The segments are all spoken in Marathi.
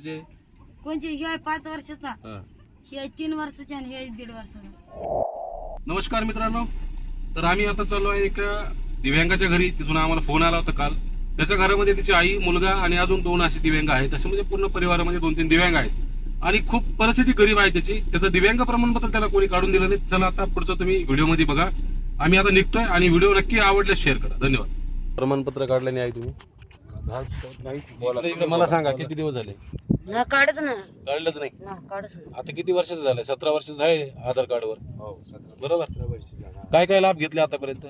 जे? कोणची? हे आहे पाच वर्षाचा. हा. हे तीन वर्षाचा आणि हे दीड वर्षाचा. नमस्कार मित्रांनो. तर आम्ही आता चाललो आहे एका दिव्यांगाच्या घरी. तिथून आम्हाला फोन आला होता काल. त्याच्या घरामध्ये तिची आई मुलगा आणि अजून दोन असे दिव्यांग आहेत. असे म्हणजे पूर्ण परिवारामध्ये दोन तीन दिव्यांग आहेत. आणि खूप परिस्थिती गरीब आहे त्याची. त्याचं दिव्यांग प्रमाणपत्र त्याला कोणी काढून दिलं नाही. चला आता पुढचं तुम्ही व्हिडिओमध्ये बघा. आम्ही आता निघतोय आणि व्हिडिओ नक्की आवडल्यास शेअर करा. धन्यवाद. प्रमाणपत्र काढलं नाही आहे तुम्ही? मला सांगा किती दिवस झाले? ना काढच ना. काढलंच नाही. ना काढच ना. आता किती वर्षाचं झालंय? सतरा वर्षाचं आहे आधार कार्डवर. बरोबर? काय काय लाभ घेतले आतापर्यंत?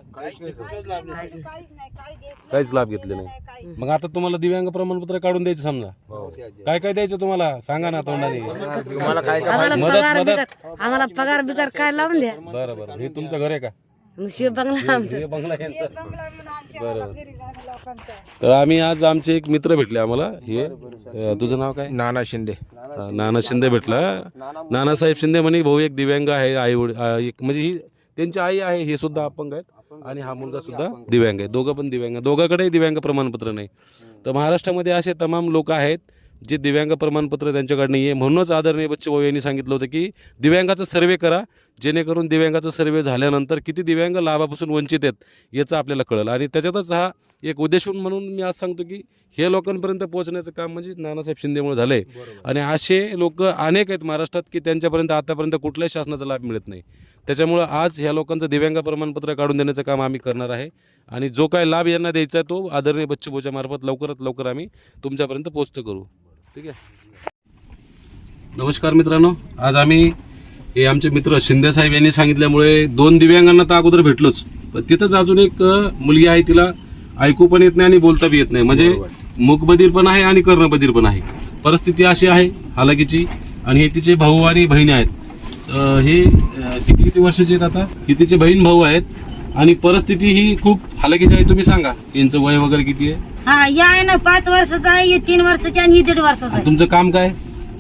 काहीच लाभ घेतले नाही. मग आता तुम्हाला दिव्यांग प्रमाणपत्र काढून द्यायचं समजा. काय काय द्यायचं तुम्हाला? सांगा ना तोंडाने आम्हाला मदत- पगार मदत. बिगार आम्हाला पगार बिगार काय लावून द्या. बरं बरं. हे तुमचं घर आहे का? मग बंगला आमचं. बंगला यांचं. बरं. तर आम्ही आज आमचे एक मित्र भेटले आम्हाला. हे अं, तुझं नाव काय? नाना शिंदे. नाना शिंदे भेटला. नानासाहेब शिंदे म्हणे भाऊ एक दिव्यांग आहे आई वडील एक म्हणजे ही त्यांची आई आहे हे सुद्धा अपंग आहेत आणि हा मुलगा सुद्धा दिव्यांग आहे. दोघं पण दिव्यांग आहे. दोघांकडेही दिव्यांग प्रमाणपत्र नाही. तर महाराष्ट्रामध्ये असे तमाम लोक आहेत जे दिव्यांग प्रमाणपत्र त्यांच्याकडे नाही आहे म्हणूनच आदरणीय बच्चूभाऊ यांनी सांगितलं होतं की दिव्यांगाचा सर्वे करा जेणेकरून दिव्यांगाचा सर्वे झाल्यानंतर किती दिव्यांग लाभापासून वंचित आहेत याचं आपल्याला कळलं. आणि त्याच्यातच हा एक उद्देशून म्हणून मी आज सांगतो की हे लोकांपर्यंत पोहोचण्याचं काम म्हणजे नानासाहेब शिंदेमुळे झालं आहे आणि असे लोक अनेक आहेत महाराष्ट्रात की त्यांच्यापर्यंत आतापर्यंत कुठल्याही शासनाचा लाभ मिळत नाही. त्याच्यामुळं आज ह्या लोकांचं दिव्यांग प्रमाणपत्र काढून देण्याचं काम आम्ही करणार आहे. आणि जो काय लाभ यांना द्यायचा आहे तो आदरणीय बच्चूभाऊच्या मार्फत लवकरात लवकर आम्ही तुमच्यापर्यंत पोहोचतो करू. ठीक आहे. नमस्कार मित्रांनो आज आम्ही हे आमचे मित्र शिंदे साहेब यांनी सांगितल्यामुळे दोन दिव्यांगांना तर अगोदर भेटलोच. पण तिथंच अजून एक मुलगी आहे तिला ऐकू पण येत नाही आणि बोलता बी येत नाही. म्हणजे मूकबधीर पण आहे आणि कर्णबधीर पण आहे. परिस्थिती अशी आहे हालाकीची आणि हे तिचे भाऊ आणि बहिणी आहेत. हे किती किती वर्षाचे आहेत आता? हे तिचे बहीण भाऊ आहेत. आणि परिस्थिती ही खूप हालाकीची आहे तुम्ही सांगा यांचं वय वगैरे किती आहे? हा या आहे ना पाच वर्षाचा आहे हे तीन वर्षाचा आणि हे दीड वर्षाचा आणि आहे. तुमचं काम काय?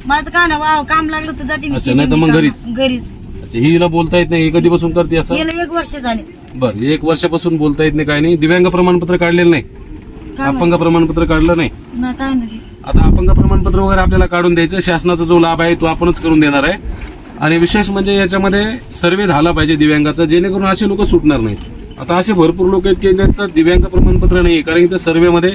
माझं का ना वाव काम लागलं तर जाते मी अच्छा, नाही तर मग घरीच? कामाला. घरीच. अच्छा ही हिला बोलता येत नाही हे कधीपासून करते असं? गेलं एक वर्ष झाले. बरं एक वर्षापासून बोलता येत नाही काय नाही. दिव्यांग प्रमाणपत्र काढलेलं नाही. काय अपंग प्रमाणपत्र काढलं नाही. माहिती? ना काय नाही. आता अपंग प्रमाणपत्र वगैरे आपल्याला काढून द्यायचं शासनाचा जो लाभ आहे तो आपणच करून देणार आहे. आणि विशेष म्हणजे याच्यामध्ये सर्वे झाला पाहिजे दिव्यांगाचा जेणेकरून असे लोक सुटणार नाहीत. आता असे भरपूर लोक आहेत की त्यांचं दिव्यांग प्रमाणपत्र नाही आहे कारण त्या सर्वेमध्ये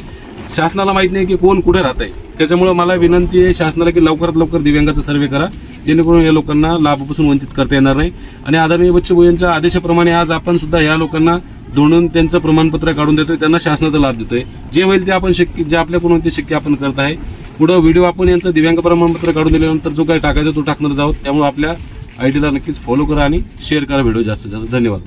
शासनाला माहीत नाही की कोण कुठे राहत आहे त्याच्यामुळे मला विनंती आहे शासनाला की लवकरात लवकर दिव्यांगाचा सर्वे करा जेणेकरून या लोकांना लाभापासून वंचित करता येणार नाही. आणि आदरणीय बच्चू यांच्या आदेशाप्रमाणे आज आपण सुद्धा या लोकांना दोंडून त्यांचं प्रमाणपत्र काढून देतोय त्यांना शासनाचा लाभ देतोय. जे होईल ते आपण शक्य जे आपल्याकडून ते शक्य आपण करत आहे. पुढं व्हिडिओ आपण यांचं दिव्यांग प्रमाणपत्र काढून दिल्यानंतर जो काही टाकायचा तो टाकणार जाऊ. त्यामुळे आपल्या आय टीला नक्कीच फॉलो करा आणि शेअर करा व्हिडिओ जास्तीत जास्त. धन्यवाद.